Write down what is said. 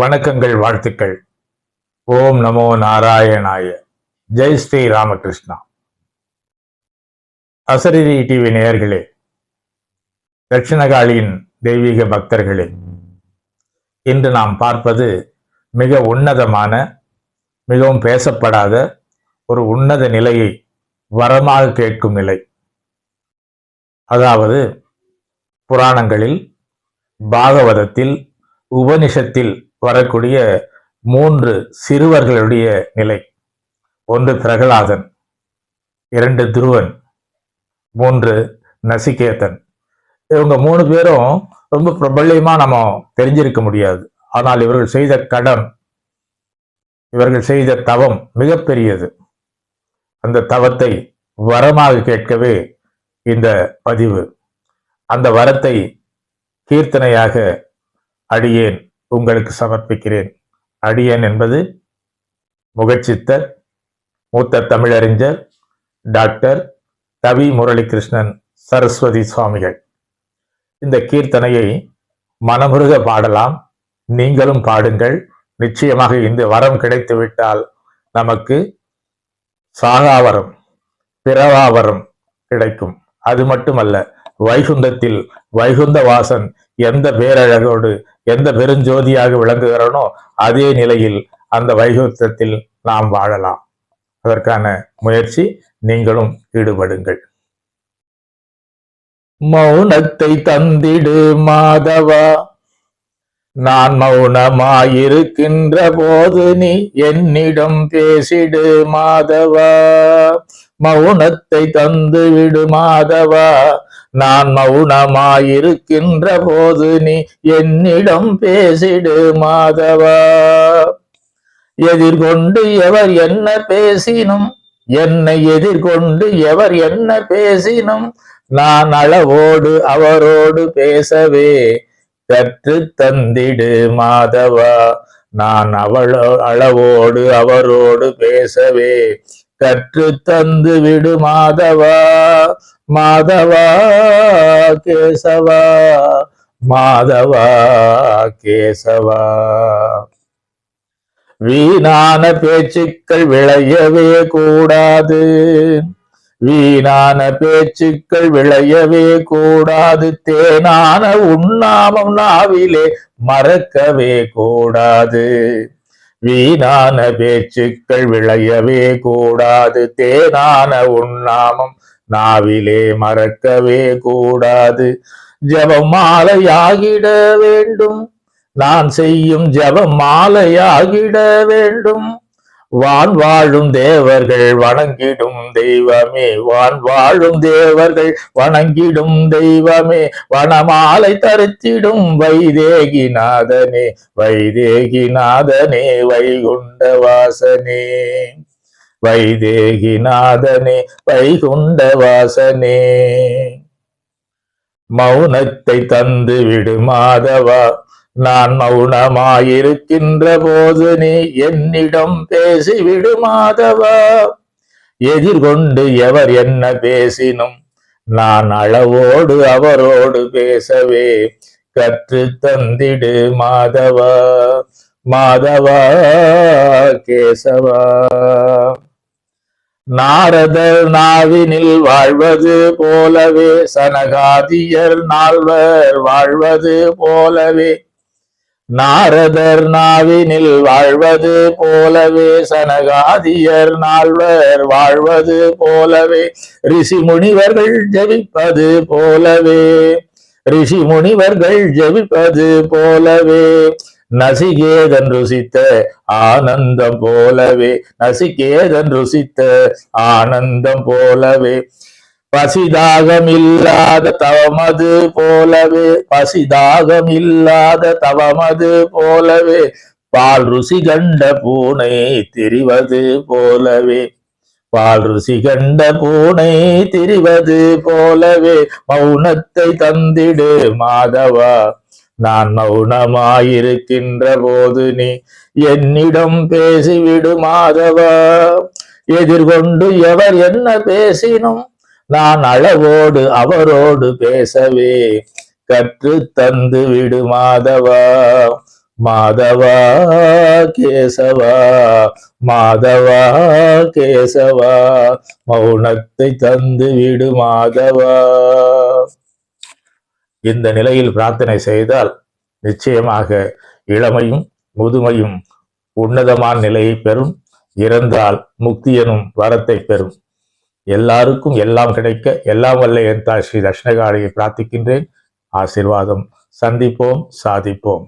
வணக்கங்கள் வாழ்த்துக்கள். ஓம் நமோ நாராயணாய. ஜெய் ஸ்ரீ ராமகிருஷ்ணா. அசரிரி டிவி நேயர்களே தட்சிணகாளியின் தெய்வீக பக்தர்களே இன்று நாம் பார்ப்பது மிக உன்னதமான மிகவும் பேசப்படாத ஒரு உன்னத நிலையை வரமாக கேட்கும் நிலை. அதாவது புராணங்களில் பாகவதத்தில் உபனிஷத்தில் வரக்கூடிய மூன்று சிறுவர்களுடைய நிலை. ஒன்று பிரகலாதன் இரண்டு துருவன் மூன்று நசிகேதன். இவங்க மூணு பேரும் ரொம்ப பிரபல்யமாக நம்ம தெரிஞ்சிருக்க முடியாது. ஆனால் இவர்கள் செய்த கடன் இவர்கள் செய்த தவம் மிகப்பெரியது. அந்த தவத்தை வரமாக கேட்கவே இந்த பதிவு. அந்த வரத்தை கீர்த்தனையாக அடியேன். உங்களுக்கு சமர்ப்பிக்கிறேன். அடியேன் என்பது முகச்சித்தர் மூத்த தமிழறிஞர் டாக்டர் கவி முரளிகிருஷ்ணன் சரஸ்வதி சுவாமிகள். இந்த கீர்த்தனையை மனமுருக பாடலாம். நீங்களும் பாடுங்கள். நிச்சயமாக இந்த வரம் கிடைத்துவிட்டால் நமக்கு சாகாவரம் பிறவாவரம் கிடைக்கும். அது மட்டுமல்ல வைகுந்தத்தில் வைகுந்த வாசன் எந்த பேரழகோடு எந்த பெருஞ்சோதியாக விளங்குகிறனோ அதே நிலையில் அந்த வைகுத்தத்தில் நாம் வாழலாம். அதற்கான முயற்சி நீங்களும் ஈடுபடுங்கள். மௌனத்தை தந்திடு மாதவா நான் மௌனமாயிருக்கின்ற போது நீ என்னிடம் பேசிடு மாதவா. மௌனத்தை தந்து விடு மாதவா நான் மௌனமாயிருக்கின்ற போது நீ என்னிடம் பேசிடு மாதவா. எதிர்கொண்டு எவர் என்ன பேசினும் என்னை எதிர்கொண்டு எவர் என்ன பேசினும் நான் அளவோடு அவரோடு பேசவே கற்று தந்திடு மாதவா. நான் அவளோ அளவோடு அவரோடு பேசவே கற்று தந்து விடு மாதவா. மாதவா கேசவா மாதவா கேசவா. வீணான பேச்சுக்கள் விளையவே கூடாது. வீணான பேச்சுக்கள் விளையவே கூடாது. தேனான உண்ணாமம் நாவிலே மறக்கவே கூடாது. வீணான பேச்சுக்கள் விளையவே கூடாது. தேனான உண்ணாமம் நாவிலே மறக்கவே கூடாது. ஜபம் மாலையாகிட வேண்டும். நான் செய்யும் ஜபம் மாலையாகிட வேண்டும். வான் வாழும் தேவர்கள் வணங்கிடும் தெய்வமே. வான் வாழும் தேவர்கள் வணங்கிடும் தெய்வமே. வனமாலை தரித்திடும் வைதேகி நாதனே வைதேகி நாதனே வைகுண்ட வாசனே. வைதேகிநாதனே வைகுண்ட வாசனே. மௌனத்தை தந்து விடு மாதவா நான் மௌனமாயிருக்கின்ற போது நீ என்னிடம் பேசிவிடு மாதவா எதிர்கொண்டு எவர் என்ன பேசினும் நான் அளவோடு அவரோடு பேசவே கற்று தந்திடு மாதவா மாதவா கேசவா. நாரதர் நாவினில் வாழ்வது போலவே சனகாதியர் நால்வர் வாழ்வது போலவே. நாரதர் நாவினில் வாழ்வது போலவே சனகாதியர் நால்வர் வாழ்வது போலவே. ரிஷி முனிவர்கள் ஜபிப்பது போலவே ரிஷி முனிவர்கள் ஜபிப்பது போலவே. நசிகேதன் ருசித்த ஆனந்தம் போலவே நசிகேதன் ருசித்த ஆனந்தம் போலவே. பசிதாகம் இல்லாத தவமது போலவே பசிதாகம் இல்லாத தவமது போலவே. பால் ருசி கண்ட பூனை திரிவது போலவே. பால் ருசி கண்ட பூனை திரிவது போலவே. மௌனத்தை தந்திடு மாதவா. நான் மௌனமாயிருக்கின்ற போது நீ என்னிடம் பேசிவிடு மாதவா எதிர்கொண்டு எவர் என்ன பேசினும் நான் அளவோடு அவரோடு பேசவே கற்று தந்து விடு மாதவா மாதவா கேசவா? மாதவா கேசவா? மௌனத்தை தந்து விடு மாதவா இந்த நிலையில் பிரார்த்தனை செய்தால் நிச்சயமாக இளமையும் முதுமையும் உன்னதமான நிலையை பெறும். இறந்தால் முக்தியனும் வரத்தை பெறும். எல்லாருக்கும் எல்லாம் கிடைக்க எல்லாம் வல்ல என் தாய் ஸ்ரீ தட்சிணகாளியை பிரார்த்திக்கின்றேன். ஆசிர்வாதம். சந்திப்போம் சாதிப்போம்.